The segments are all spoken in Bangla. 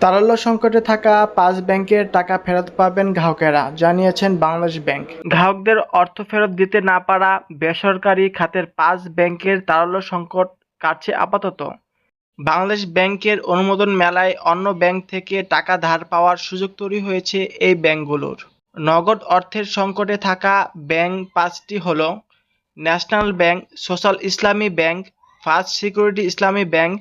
তারল্য সংকটে থাকা পাঁচ ব্যাংকের টাকা ফেরত পাবেন গ্রাহকেরা, জানিয়েছেন বাংলাদেশ ব্যাংক। গ্রাহকদের অর্থ ফেরত দিতে না পারা বেসরকারি খাতের পাঁচ ব্যাংকের তারল্য সংকট কাটছে আপাতত। বাংলাদেশ ব্যাংকের অনুমোদন মেলায় অন্য ব্যাংক থেকে টাকা ধার পাওয়ার সুযোগ তৈরি হয়েছে এই ব্যাংকগুলোর। নগদ অর্থের সংকটে থাকা ব্যাংক পাঁচটি হল National Bank, Social Islami Bank, First Security Islami Bank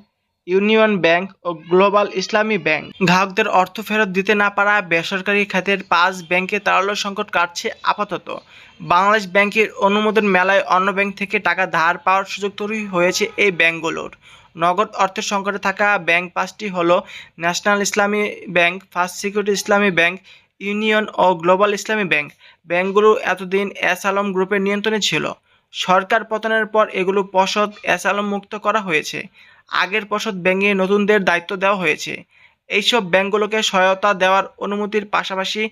Union Bank ও গ্লোবাল ইসলামী ব্যাংক। গ্রাহকদের অর্থ ফেরত দিতে না পারা বেসরকারি খাতের পাঁচ ব্যাংকে তারল্য সংকট কাটছে আপাতত। বাংলাদেশ ব্যাংকের অনুমোদন মেলায় অন্য ব্যাংক থেকে টাকা ধার পাওয়ার সুযোগ তৈরি হয়েছে এই ব্যাংকগুলোর নগদ অর্থের সংকটে থাকা ব্যাংক পাঁচটি হলো National Islami Bank, First Security Islami Bank, Union ও গ্লোবাল ইসলামী ব্যাংক। ব্যাংকগুলো এতদিন এস আলম গ্রুপের নিয়ন্ত্রণে ছিল। সরকার পতনের পর এগুলো পর্ষদ এস আলম মুক্ত করা হয়েছে। আগের পর্ষদ ব্যাংকে নতুনদের দায়িত্ব দেওয়া হয়েছে। এইসব ব্যাংকগুলোকে সহায়তা দেওয়ার অনুমতির পাশাপাশি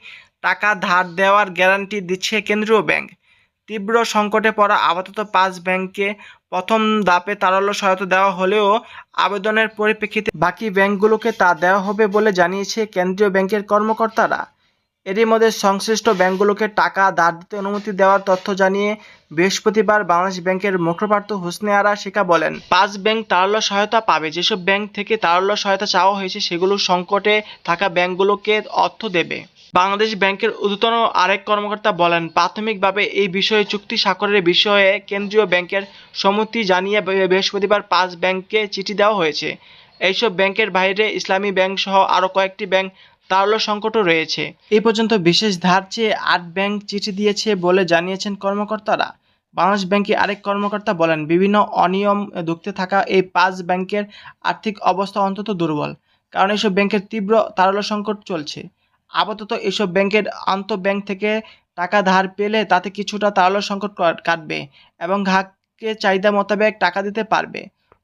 টাকা ধার দেওয়ার গ্যারান্টি দিচ্ছে কেন্দ্রীয় ব্যাংক। তীব্র সংকটে পড়া আপাতত পাঁচ ব্যাংককে প্রথম ধাপে তারল্য সহায়তা দেওয়া হলেও আবেদনের পরিপ্রেক্ষিতে বাকি ব্যাংকগুলোকে তা দেওয়া হবে বলে জানিয়েছে কেন্দ্রীয় ব্যাংকের কর্মকর্তারা। এরই মধ্যে সংশ্লিষ্ট ব্যাংকগুলোকে টাকা ধার দিতে অনুমতি দেওয়ার তথ্য জানিয়ে বৃহস্পতিবার বাংলাদেশ ব্যাংকের মুখপাত্র হোসনে আরা শেখা বলেন, পাঁচ ব্যাংক তারল্য সহায়তা পাবে। যেসব ব্যাংক থেকে তারল্য সহায়তা চাওয়া হয়েছে, সেগুলো সংকটে থাকা ব্যাংকগুলোকে অর্থ দেবে। বাংলাদেশ ব্যাংকের ঊর্ধ্বতন আরেক কর্মকর্তা বলেন, প্রাথমিকভাবে এই বিষয়ে চুক্তি স্বাক্ষরের বিষয়ে কেন্দ্রীয় ব্যাংকের সম্মতি জানিয়ে বৃহস্পতিবার পাঁচ ব্যাংককে চিঠি দেওয়া হয়েছে। এইসব ব্যাংকের বাইরে ইসলামী ব্যাংক সহ আরও কয়েকটি ব্যাংক তারল্য সংকটও রয়েছে। এই পর্যন্ত বিশেষ ধার চেয়ে আট ব্যাংক চিঠি দিয়েছে বলে জানিয়েছেন কর্মকর্তারা। বাংলাদেশ ব্যাংকে আরেক কর্মকর্তা বলেন, বিভিন্ন অনিয়ম ধুঁকতে থাকা এই পাঁচ ব্যাংকের আর্থিক অবস্থা অন্তত দুর্বল, কারণ এসব ব্যাংকের তীব্র তারল্য সংকট চলছে। আপাতত এসব ব্যাংকের আন্ত ব্যাংক থেকে টাকা ধার পেলে তাতে কিছুটা তারল্য সংকট কাটবে এবং গ্রাহককে চাহিদা মোতাবেক টাকা দিতে পারবে।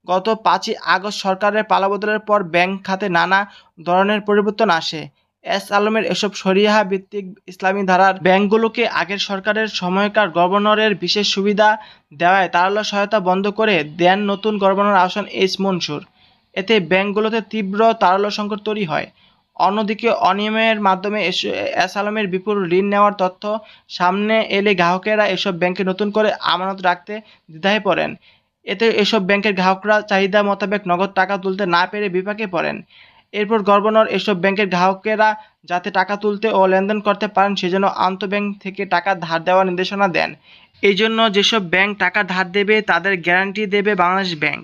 গত পাঁচই আগস্ট সরকারের পালাবদলের পর ব্যাংক খাতে নানা ধরনের পরিবর্তন আসে। এস আলমের এসব শরিয়াহা ভিত্তিক ইসলামী ধারার ব্যাংকগুলোকে আগের সরকারের সময়কার গভর্নরের বিশেষ সুবিধা দেওয়ায় তারল্য সহায়তা বন্ধ করে দেন নতুন গভর্নর আসন এইচ মনসুর। এতে ব্যাংকগুলোতে তীব্র তারল্য সংকট তৈরি হয়। অন্যদিকে অনিয়মের মাধ্যমে এস- এস আলমের বিপুল ঋণ নেওয়ার তথ্য সামনে এলে গ্রাহকেরা এসব ব্যাংকে নতুন করে আমানত রাখতে দ্বিধায় পড়েন। এতে এসব ব্যাংকের গ্রাহকরা চাহিদা মোতাবেক নগদ টাকা তুলতে না পেরে বিপাকে পড়েন। এরপর গভর্নর এসব ব্যাংকের গ্রাহকেরা যাতে টাকা তুলতে ও লেনদেন করতে পারেন, সেজন্য আন্তঃব্যাংক থেকে টাকা ধার দেওয়ার নির্দেশনা দেন। এই জন্য যেসব ব্যাংক টাকা ধার দেবে, তাদের গ্যারান্টি দেবে বাংলাদেশ ব্যাংক।